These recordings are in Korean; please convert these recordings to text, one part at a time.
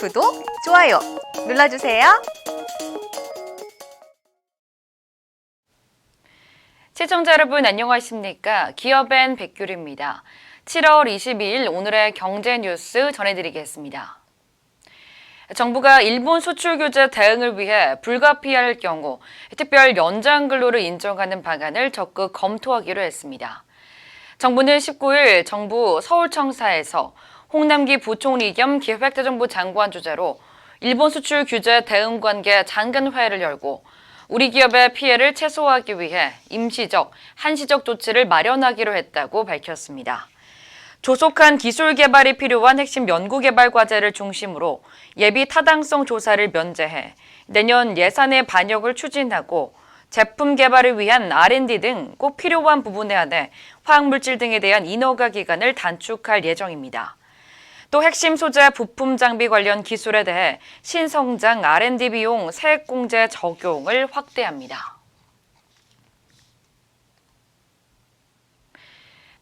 구독, 좋아요 눌러주세요. 시청자 여러분 안녕하십니까? 기업엔 백규리입니다. 7월 22일 오늘의 경제 뉴스 전해드리겠습니다. 정부가 일본 수출 규제 대응을 위해 불가피할 경우 특별 연장 근로를 인정하는 방안을 적극 검토하기로 했습니다. 정부는 19일 정부 서울청사에서 홍남기 부총리 겸 기획재정부 장관 주재로 일본 수출 규제 대응 관계 장관 회의를 열고 우리 기업의 피해를 최소화하기 위해 임시적, 한시적 조치를 마련하기로 했다고 밝혔습니다. 조속한 기술 개발이 필요한 핵심 연구 개발 과제를 중심으로 예비 타당성 조사를 면제해 내년 예산의 반영을 추진하고 제품 개발을 위한 R&D 등 꼭 필요한 부분에 한해 화학물질 등에 대한 인허가 기간을 단축할 예정입니다. 또 핵심 소재 부품 장비 관련 기술에 대해 신성장 R&D 비용 세액 공제 적용을 확대합니다.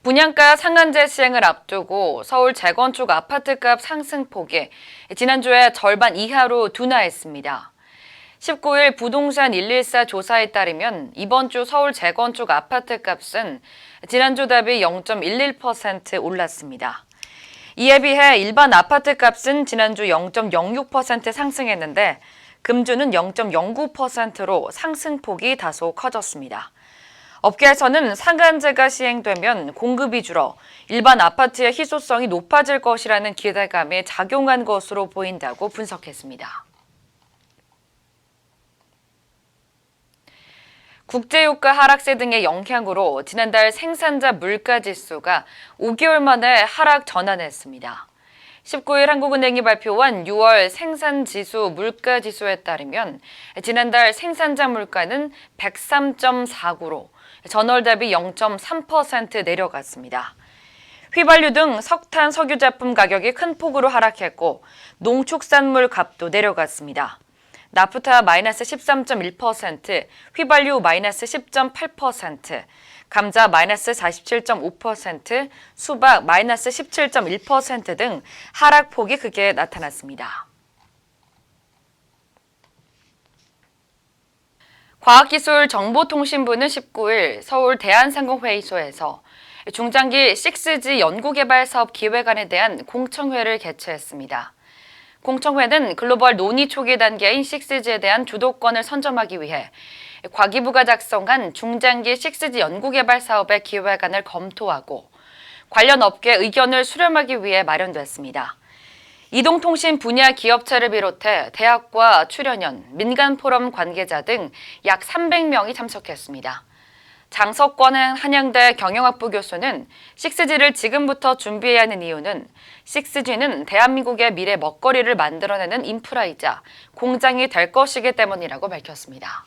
분양가 상한제 시행을 앞두고 서울 재건축 아파트값 상승폭이 지난주에 절반 이하로 둔화했습니다. 19일 부동산 114 조사에 따르면 이번 주 서울 재건축 아파트 값은 지난주 대비 0.11% 올랐습니다. 이에 비해 일반 아파트 값은 지난주 0.06% 상승했는데 금주는 0.09%로 상승폭이 다소 커졌습니다. 업계에서는 상한제가 시행되면 공급이 줄어 일반 아파트의 희소성이 높아질 것이라는 기대감에 작용한 것으로 보인다고 분석했습니다. 국제유가 하락세 등의 영향으로 지난달 생산자 물가 지수가 5개월 만에 하락 전환했습니다. 19일 한국은행이 발표한 6월 생산지수 물가지수에 따르면 지난달 생산자 물가는 103.49로 전월 대비 0.3% 내려갔습니다. 휘발유 등 석탄, 석유 제품 가격이 큰 폭으로 하락했고 농축산물 값도 내려갔습니다. 나프타 마이너스 13.1%, 휘발유 마이너스 10.8%, 감자 마이너스 47.5%, 수박 마이너스 17.1%등 하락폭이 크게 나타났습니다. 과학기술정보통신부는 19일 서울 대한상공회의소에서 중장기 6G 연구개발 사업 기획안에 대한 공청회를 개최했습니다. 공청회는 글로벌 논의 초기 단계인 6G에 대한 주도권을 선점하기 위해 과기부가 작성한 중장기 6G 연구개발 사업의 기획안을 검토하고 관련 업계 의견을 수렴하기 위해 마련됐습니다. 이동통신 분야 기업체를 비롯해 대학과 출연연, 민간 포럼 관계자 등 약 300명이 참석했습니다. 장석권은 한양대 경영학부 교수는 6G를 지금부터 준비해야 하는 이유는 6G는 대한민국의 미래 먹거리를 만들어내는 인프라이자 공장이 될 것이기 때문이라고 밝혔습니다.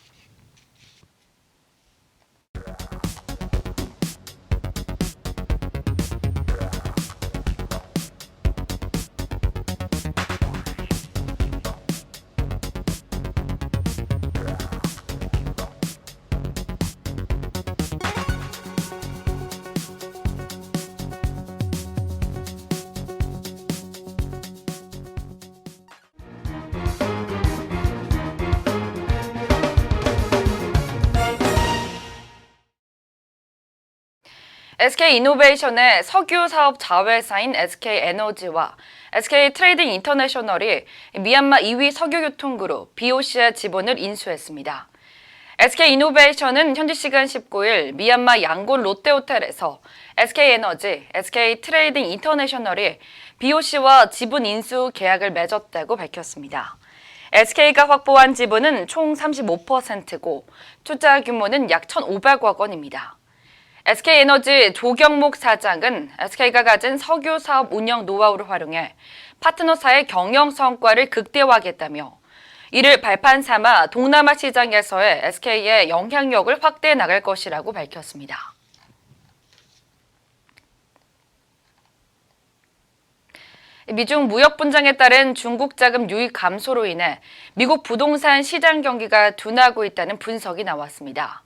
SK이노베이션의 석유 사업 자회사인 SK에너지와 SK 트레이딩 인터내셔널이 미얀마 2위 석유유통그룹 BOC의 지분을 인수했습니다. SK이노베이션은 현지 시간 19일 미얀마 양곤 롯데호텔에서 SK에너지, SK 트레이딩 인터내셔널이 BOC와 지분 인수 계약을 맺었다고 밝혔습니다. SK가 확보한 지분은 총 35%고 투자 규모는 약 1,500억 원입니다. SK에너지 조경목 사장은 SK가 가진 석유 사업 운영 노하우를 활용해 파트너사의 경영 성과를 극대화하겠다며 이를 발판 삼아 동남아 시장에서의 SK의 영향력을 확대해 나갈 것이라고 밝혔습니다. 미중 무역 분쟁에 따른 중국 자금 유입 감소로 인해 미국 부동산 시장 경기가 둔화하고 있다는 분석이 나왔습니다.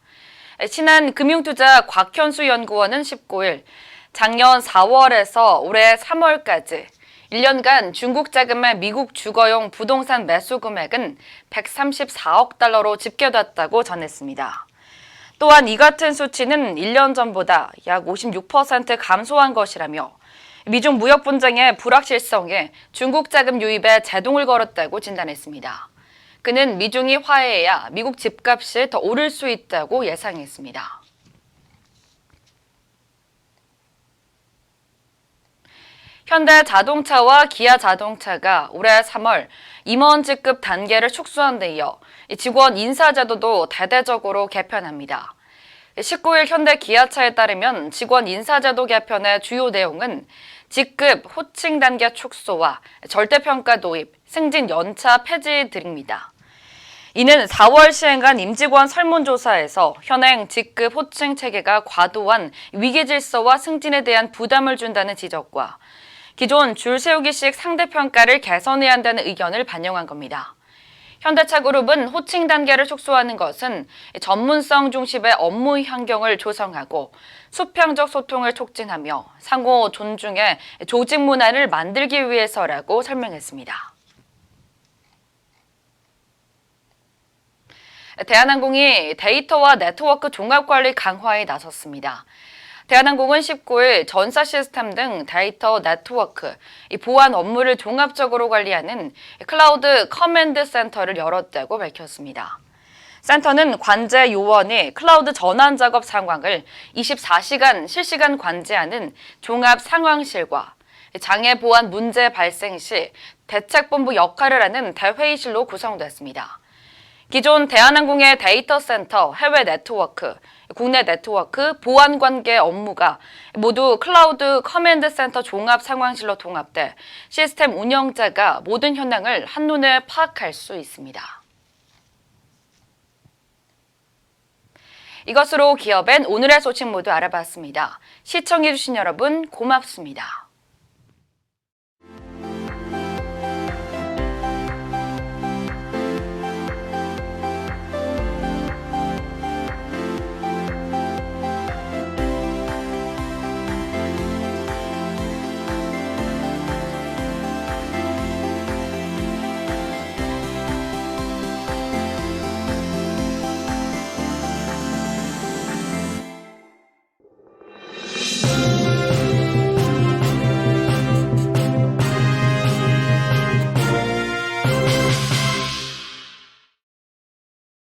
신한 금융투자 곽현수 연구원은 19일 작년 4월에서 올해 3월까지 1년간 중국 자금의 미국 주거용 부동산 매수 금액은 134억 달러로 집계됐다고 전했습니다. 또한 이 같은 수치는 1년 전보다 약 56% 감소한 것이라며 미중 무역 분쟁의 불확실성에 중국 자금 유입에 제동을 걸었다고 진단했습니다. 그는 미중이 화해해야 미국 집값이 더 오를 수 있다고 예상했습니다. 현대 자동차와 기아 자동차가 올해 3월 임원직급 단계를 축소한 데 이어 직원 인사제도도 대대적으로 개편합니다. 19일 현대 기아차에 따르면 직원 인사제도 개편의 주요 내용은 직급 호칭 단계 축소와 절대평가 도입, 승진 연차 폐지 등입니다. 이는 4월 시행한 임직원 설문조사에서 현행 직급 호칭 체계가 과도한 위기 질서와 승진에 대한 부담을 준다는 지적과 기존 줄 세우기식 상대평가를 개선해야 한다는 의견을 반영한 겁니다. 현대차 그룹은 호칭 단계를 축소하는 것은 전문성 중심의 업무 환경을 조성하고 수평적 소통을 촉진하며 상호 존중의 조직 문화를 만들기 위해서라고 설명했습니다. 대한항공이 데이터와 네트워크 종합관리 강화에 나섰습니다. 대한항공은 19일 전사 시스템 등 데이터 네트워크, 보안 업무를 종합적으로 관리하는 클라우드 커맨드 센터를 열었다고 밝혔습니다. 센터는 관제 요원이 클라우드 전환 작업 상황을 24시간 실시간 관제하는 종합 상황실과 장애 보안 문제 발생 시 대책본부 역할을 하는 대회의실로 구성됐습니다. 기존 대한항공의 데이터 센터, 해외 네트워크, 국내 네트워크, 보안 관계 업무가 모두 클라우드 커맨드 센터 종합 상황실로 통합돼 시스템 운영자가 모든 현황을 한눈에 파악할 수 있습니다. 이것으로 기업엔 오늘의 소식 모두 알아봤습니다. 시청해주신 여러분 고맙습니다.